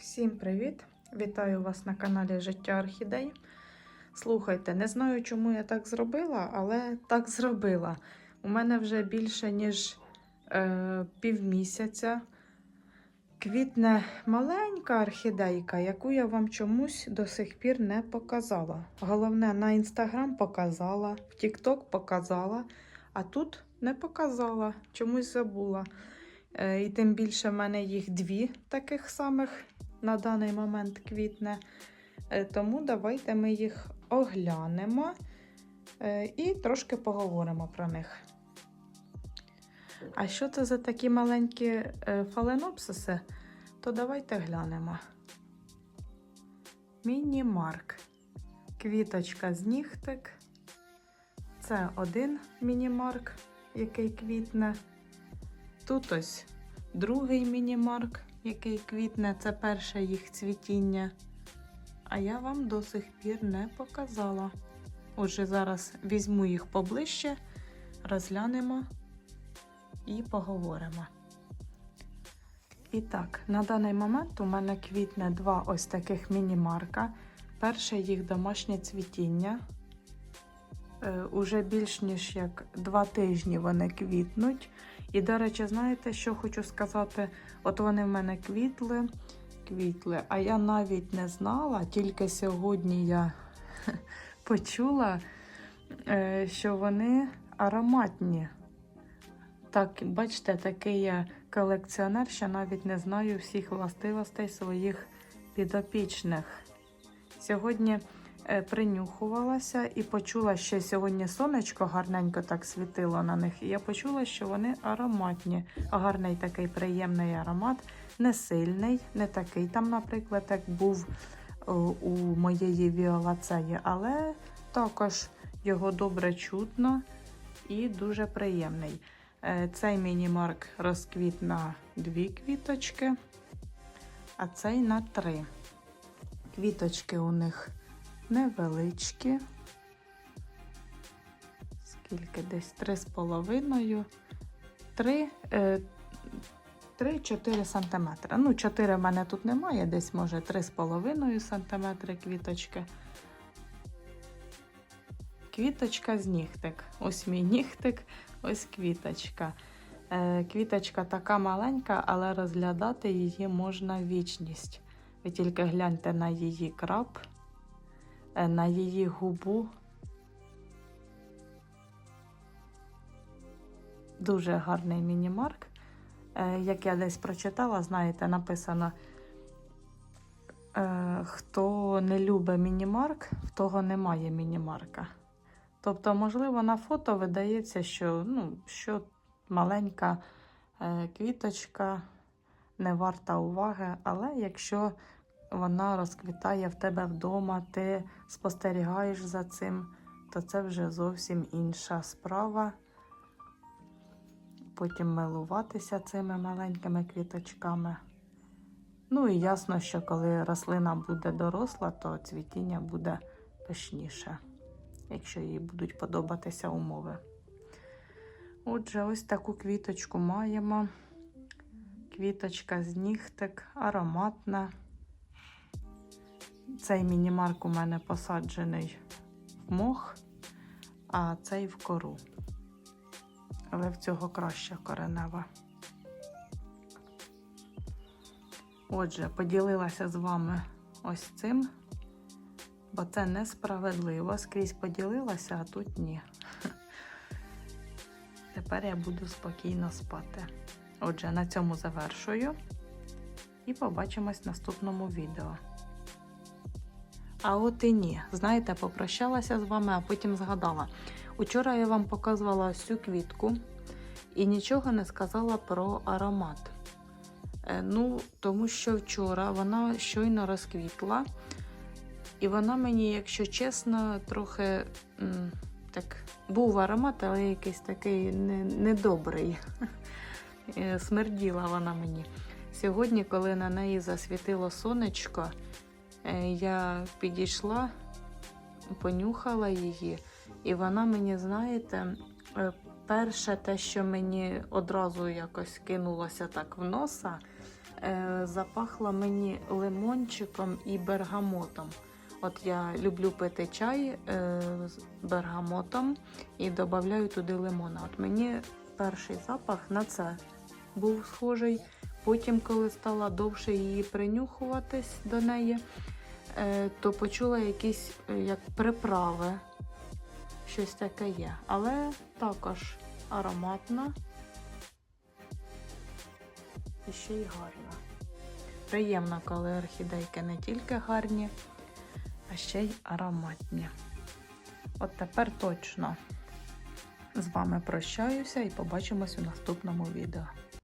Всім привіт! Вітаю вас на каналі Життя Орхідей. Слухайте, не знаю, чому я так зробила, але так зробила. У мене вже більше ніж е, півмісяця квітне маленька орхідейка, яку я вам чомусь до сих пір не показала. Головне, на інстаграм показала, в Тікток показала, а тут не показала, чомусь забула. Е, І тим більше в мене їх дві таких самих на даний момент квітне. Е, Тому давайте ми їх оглянемо е, і трошки поговоримо про них. А що це за такі маленькі е, фаленопсиси? То давайте глянемо. Міні-марк. Квіточка з нігтик. Це один міні-марк, який квітне. Тут ось другий міні-марк, який квітне, це перше їх цвітіння. А я вам до сих пір не показала. Отже, зараз візьму їх поближче, розглянемо і поговоримо. І так, на даний момент у мене квітне два ось таких міні-марка. Перше їх домашнє цвітіння. Е, уже більш ніж як два тижні вони квітнуть. І, до речі, знаєте, що хочу сказати? От вони в мене квітли, квітли, а я навіть не знала, тільки сьогодні я почула, е, що вони ароматні. Так, бачите, такий я колекціонер, що навіть не знаю всіх властивостей своїх підопічних. Сьогодні принюхувалася і почула, що сьогодні сонечко гарненько так світило на них. І я почула, що вони ароматні. Гарний такий приємний аромат, не сильний, не такий там, наприклад, як був у моєї віолацеї, але також його добре чутно і дуже приємний. Е, Цей міні-марк розквіт на дві квіточки, а цей на три. Квіточки у них невеличкі. Скільки десь три з половиною. Три, е, 3-4 см. Ну, 4 в мене тут немає, десь може 3,5 см квіточки. Квіточка з нігтик. Ось мій нігтик, ось квіточка. Е, квіточка така маленька, але розглядати її можна вічність. Ви тільки гляньте на її крап, на її губу. Дуже гарний міні-марк. Е, Як я десь прочитала, знаєте, написано, е, хто не любить міні-марк, в того немає міні-марка. Тобто, можливо, на фото видається, що, ну, що маленька е, квіточка не варта уваги, але якщо вона розквітає в тебе вдома, ти спостерігаєш за цим, то це вже зовсім інша справа. Потім милуватися цими маленькими квіточками. Ну і ясно, що коли рослина буде доросла, то цвітіння буде пишніше, якщо їй будуть подобатися умови. Отже, ось таку квіточку маємо. Квіточка з нігтик, ароматна. Цей мінімарк у мене посаджений в мох, а цей в кору. Але в цього краща коренева. Отже, поділилася з вами ось цим, бо це несправедливо. Скрізь поділилася, а тут ні. Тепер я буду спокійно спати. Отже, на цьому завершую і побачимось в наступному відео. А от і ні. Знаєте, попрощалася з вами, а потім згадала. Учора я вам показувала цю квітку і нічого не сказала про аромат. Е, ну, тому що вчора вона щойно розквітла, і вона мені, якщо чесно, трохи так був аромат, але якийсь такий недобрий. Е, Смерділа вона мені. Сьогодні, коли на неї засвітило сонечко, я підійшла, понюхала її, і вона мені, знаєте, е, перше те, що мені одразу якось кинулося так в носа, е, запахла мені лимончиком і бергамотом. От я люблю пити чай е, з бергамотом і додаю туди лимона. От мені перший запах на це був схожий. Потім, коли стала довше її принюхуватись до неї, е, то почула якісь е, як приправи. Щось таке є. Але також ароматна і ще й гарна. Приємно, коли орхідейки не тільки гарні, а ще й ароматні. От тепер точно з вами прощаюся і побачимось у наступному відео.